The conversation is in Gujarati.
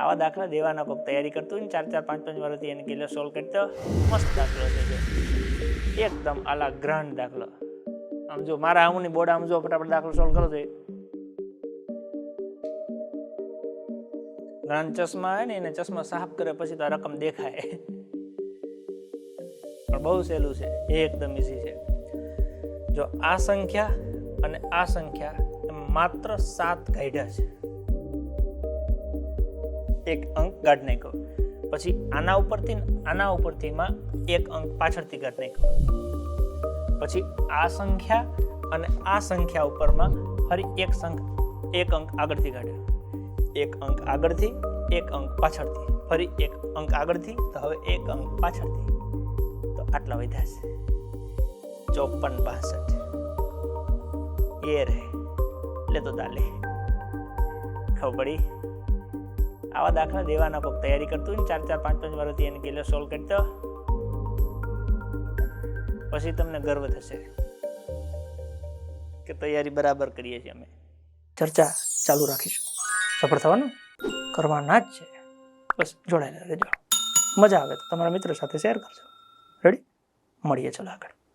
આવા દાખલા દેવાના કોઈક તૈયારી કરતું હોય ને, ચાર ચાર, પાંચ પાંચ વર્ષથી એને કિલ્લો સોલ્વ કરતો મસ્ત દાખલો છે ગયો એકદમ આલા ગ્રાન્ડ દાખલો. આમ જો મારા આમની બોર્ડ આમ જો ફટાફટ દાખલો સોલ્વ કરો તો ગ્રાન્ડ ચશ્મા હોય ને, એને ચશ્મા સાફ કરે પછી તો આ રકમ દેખાય. પણ બહુ સહેલું છે. એકદમ ઇઝી છે. જો આ સંખ્યા અને આ સંખ્યા માત્ર સાત કાઢ્યા છે. એક અંક ગાઢ નાખ્યો. પછી આના ઉપરથી આના ઉપરથી માં એક અંક પાછળથી ગાઢ નાખ્યો. પછી આ સંખ્યા અને આ સંખ્યા ઉપરમાં ફરી એક સંખ, એક અંક આગળથી કાઢ્યો એક અંક આગળથી, એક અંક પાછળથી. ફરી એક અંક આગળથી, તો હવે એક અંક પાછળથી. તો આટલા વધ્યા છે. ચોપન, બાસઠ. એ રહે. લે તો દાલે ખબર પડી? આવા દાખલા દેવાના કોઈક તૈયારી કરતું ચાર ચાર, પાંચ પાંચ વર્ષથી એને કિલો સોલ્વ કરતો પછી તમને ગર્વ થશે કે તૈયારી બરાબર કરીએ છીએ અમે. ચર્ચા ચાલુ રાખીશું. સફળ થવાનું કરવાના જ છે. બસ જોડાયેલા રહેજો. મજા આવે તો તમારા મિત્રો સાથે શેર કરજો. રેડી મળીએ ચલો આગળ.